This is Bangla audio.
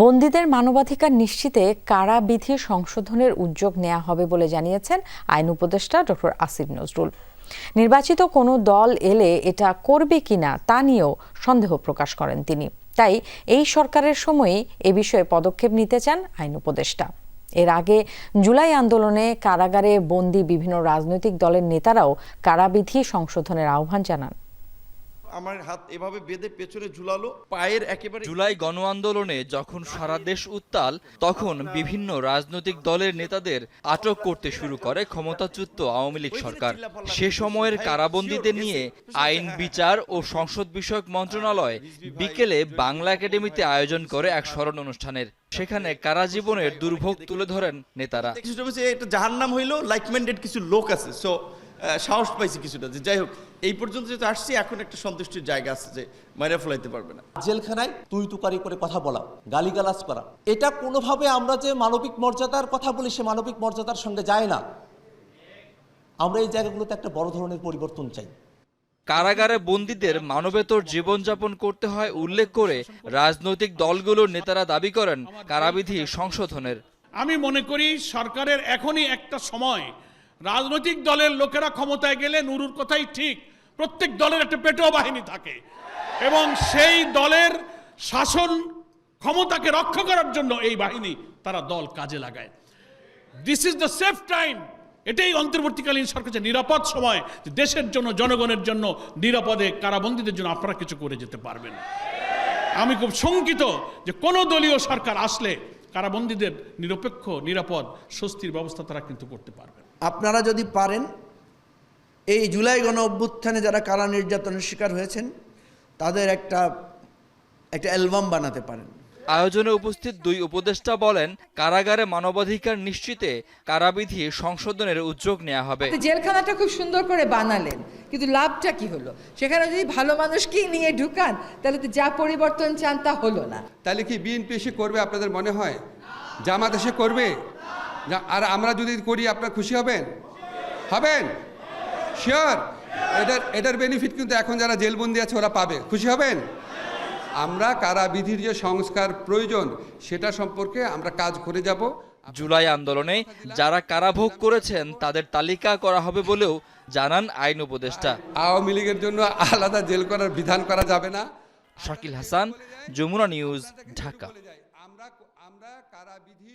বন্দীদের মানবাধিকার নিশ্চিতে কারাবিধি সংশোধনের উদ্যোগ নেওয়া হবে বলে জানিয়েছেন আইন উপদেষ্টা ডক্টর আসিফ নজরুল। নির্বাচিত কোনো দল এলে এটা করবে কিনা তা নিয়েও সন্দেহ প্রকাশ করেন তিনি। তাই এই সরকারের সময়ই এ বিষয়ে পদক্ষেপ নিতে চান আইন উপদেষ্টা। এর আগে জুলাই আন্দোলনে কারাগারে বন্দী বিভিন্ন রাজনৈতিক দলের নেতারাও কারাবিধি সংশোধনের আহ্বান জানান। আমার হাত এভাবে বেঁধে পেছনে ঝুলালো পায়ের একেবারে জুলাই গণ আন্দোলনে যখন সারা দেশ উত্তাল তখন বিভিন্ন রাজনৈতিক দলের নেতাদের আটক করতে শুরু করে ক্ষমতাচ্যুত আওয়ামী লীগ সরকার। সে সময়ের কারাবন্দীদের নিয়ে আইন বিচার ও সংসদ বিষয়ক মন্ত্রণালয় বিকেলে বাংলা একাডেমিতে আয়োজন করে এক স্মরণ অনুষ্ঠানের। সেখানে কারা জীবনের দুর্ভোগ তুলে ধরেন নেতারা। একটা জাহার নাম হইল লাইক মাইন্ডেড কিছু লোক আছে। সো সাহস পাইছি কিছুটা যে যাই হোক এই পর্যন্ত যেহেতু আসছি এখন একটা সন্তুষ্টির জায়গা আছে যে মাইরা ফেলাইতে পারবে না। জেলখানায় তুই তুকারি করে কথা বলা গালিগালাজ করা এটা কোনোভাবে আমরা যে মানবিক মর্যাদার কথা বলি সে মানবিক মর্যাদার সঙ্গে যায় না। আমরা এই জায়গাগুলোতে একটা বড় ধরনের পরিবর্তন চাই। কারাগারে বন্দীদের মানবেতর জীবনযাপন করতে হয় উল্লেখ করে রাজনৈতিক দলগুলোর নেতারা দাবি করেন কারাবিধি সংশোধনের। আমি মনে করি সরকারের এখনই একটা সময় রাজনৈতিক দলের লোকেরা ক্ষমতায় গেলে নুরুর কথাই ঠিক। প্রত্যেক দলের একটা পেটো বাহিনী থাকে। এবং সেই দলের শাসন ক্ষমতাকে রক্ষা করার জন্য এই বাহিনী তারা দল কাজে লাগায়। This is the safe time এটাই অন্তর্বর্তীকালীন সরকারের নিরাপদ সময় দেশের জন্য, জনগণের জন্য নিরাপদে কারাবন্দীদের জন্য আপনারা কিছু করে যেতে পারবেন। আমি খুব শঙ্কিত যে কোনো দলীয় সরকার আসলে কারাবন্দীদের নিরপেক্ষ নিরাপদ স্বস্তির ব্যবস্থা তারা কিন্তু করতে পারবে আপনারা যদি পারেন এই জুলাই গণ অভ্যুত্থানে যারা কারা নির্যাতনের শিকার হয়েছেন তাদের একটা একটা অ্যালবাম বানাতে পারেন। আয়োজনে উপস্থিত দুই উপদেষ্টা বলেন কারাগারে মানবাধিকার নিশ্চিতে কারাবিধি সংশোধনের উদ্যোগ নেওয়া হবে। জেলখানাটা খুব সুন্দর করে বানালেন কিন্তু লাভটা কি হলো? সেখানে যদি ভালো মানুষকেই নিয়ে ঢুকান তাহলে তো যা পরিবর্তন চান তা হলো না। তাহলে কি বিএনপি এসে করবে আপনাদের মনে হয়? জামাত এসে করবে? আর আমরা যদি করি আপনার খুশি হবেন? হবেন? শিওর এটার এটার বেনিফিট কিন্তু এখন যারা জেলবন্দি আছে ওরা পাবে। খুশি হবেন? আমরা কারা বিধির যে সংস্কার প্রয়োজন সেটা সম্পর্কে আমরা কাজ করে যাব। জুলাই আন্দোলনে যারা কারাভোগ করেছেন তাদের তালিকা করা হবে বলেও জানান আইন উপদেষ্টা। আওয়ামী লীগের জন্য আলাদা জেল করার বিধান করা যাবে না। শাকিল হাসান যমুনা নিউজ ঢাকা। আমরা বিধি